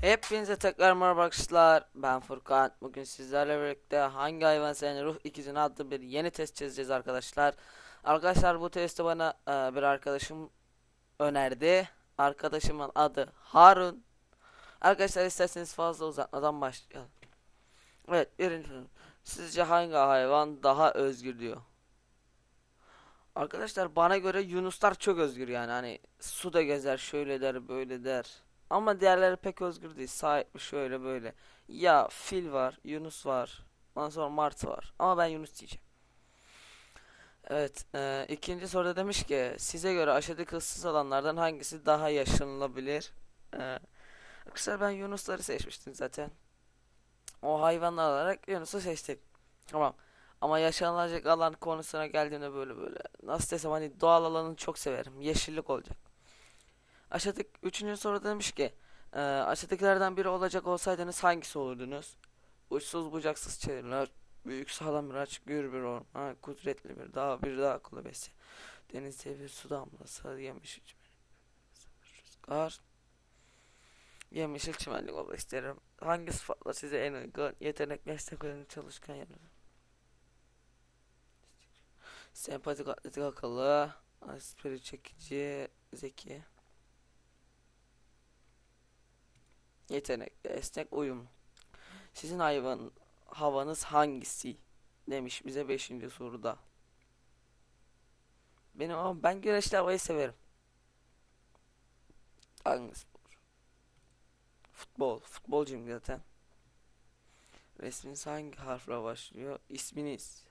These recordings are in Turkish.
Hepinize tekrar merhaba arkadaşlar. Ben Furkan. Bugün sizlerle birlikte hangi hayvan senin ruh ikizini adlı bir yeni test çözeceğiz arkadaşlar. Arkadaşlar bu testi bana e, bir arkadaşım önerdi. Arkadaşımın adı Harun. Arkadaşlar isterseniz fazla uzatmadan başlayalım. Evet birinci. Sizce hangi hayvan daha özgür diyor. Arkadaşlar bana göre yunuslar çok özgür yani hani suda gezer şöyle der böyle der. Ama diğerleri pek özgür değil. Sahip şöyle böyle. Ya fil var, Yunus var. Ondan sonra Mart var. Ama ben Yunus diyeceğim. Evet, e, ikinci soruda demiş ki size göre aşağıdaki ıssız alanlardan hangisi daha yaşanılabilir? E, arkadaşlar ben Yunusları seçmiştim zaten. O hayvanlar olarak Yunus'u seçtik. Tamam. Ama yaşanılacak alan konusuna geldiğinde böyle böyle. Nasıl desem hani doğal alanı çok severim. Yeşillik olacak. Aşağıdaki üçüncü soru demiş ki e, aşağıdakilerden biri olacak olsaydınız hangisi olurdunuz? Uçsuz bucaksız çayırlar, büyük sağlam bir aç, gür bir orman, kudretli bir dağ, bir dağ kulübesi, denizde bir su damlası, çimenlik, rüzgar, yemyeşil çimenlik olmak isterim. Hangi sıfatla size en uygun? Yetenek, meslek, çalışkan yanı. Sempatik, atletik, akıllı, espri çekici, zeki. Yetenekli, esnek, uyumlu. Sizin hayvan havanız hangisi? Demiş bize 5. soruda. Benim ama ben güneşli havayı severim. Hangi spor? Futbol. Futbolcuyum zaten. Resminiz hangi harfle başlıyor? İsminiz.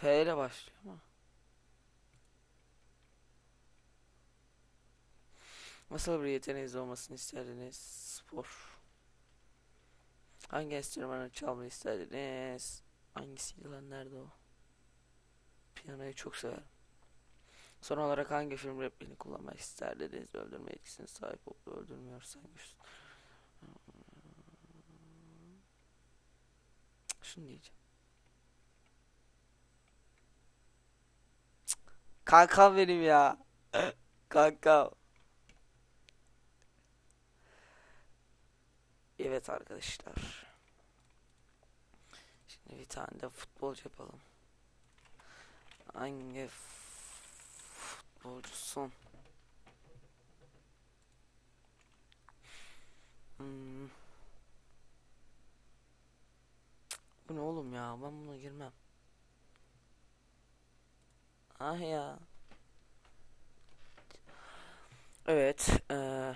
F ile başlıyor ama. Nasıl bir yeteneğiniz olmasını isterdiniz? Spor. Hangi enstrümanı çalmayı isterdiniz? Hangisiydi lan nerede o? Piyanoyu çok severim. Son olarak hangi film repliğini kullanmak isterdiniz? Öldürme etkisine sahip olup öldürmüyorsan güçsüz. Şunu diyeceğim. Kankam benim ya. Kankam. Evet arkadaşlar. Şimdi bir tane de futbolcu yapalım. Hangi futbolcusun? Hmm. Bu ne oğlum ya? Ben buna girmem. Ah ya. Evet. eee,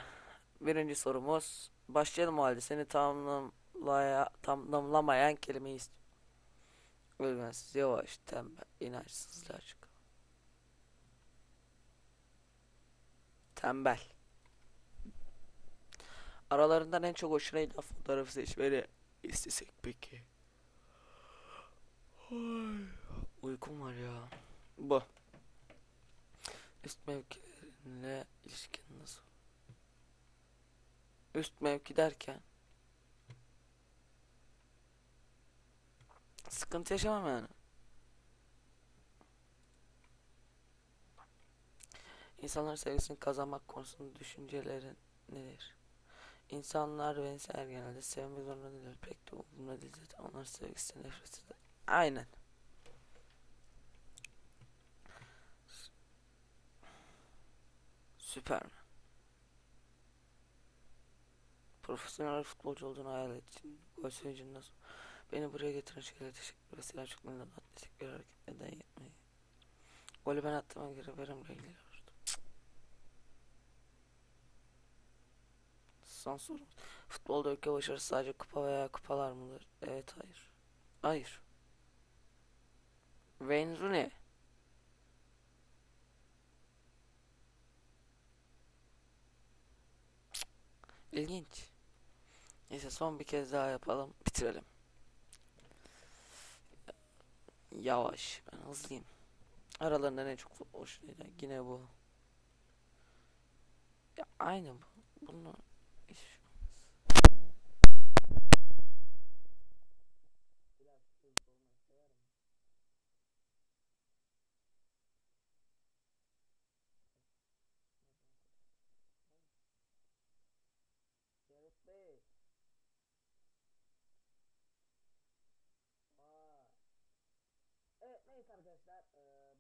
birinci sorumuz. Başlayalım o halde. Seni tamamlamaya, tamamlamayan kelimeyi istiyorum. Özgüvensiz, yavaş, tembel, inançsız, açık. Tembel. Aralarından en çok hoşuna giden fotoğrafı seçmeni istesek peki. Uykum var ya. Bu. Üst mevkilerine ilişkin nasıl? Üst mevki derken sıkıntı yaşamam yani. İnsanların sevgisini kazanmak konusunda düşüncelerin nedir? İnsanlar ve insanlar genelde sevmek zorunda değiller. Pek de umurumda değil zaten. Onlar sevgisini nefret eder. Aynen. Süper mi? Profesyonel futbolcu olduğunu hayal ettim. Gol sevincini nasıl? Beni buraya getiren şeylere teşekkür ederim. Selçuklu'nun atletik bir hareket neden yapmayı? Golü ben attığıma göre verimle ilgili Son sorum. Futbolda ülke başarısı sadece kupa veya kupalar mıdır? Evet, hayır. Hayır. Wayne Rooney. İlginç. Neyse son bir kez daha yapalım. Bitirelim. Yavaş. Ben hızlıyım. Aralarından en çok giden yine bu. Ya aynı bu. Bunu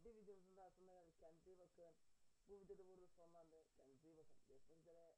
bir videomuzun daha sonuna geldik. Kendinize iyi bakın. Bu videoda burada sonlandı. Kendinize iyi bakın. Görüşmek üzere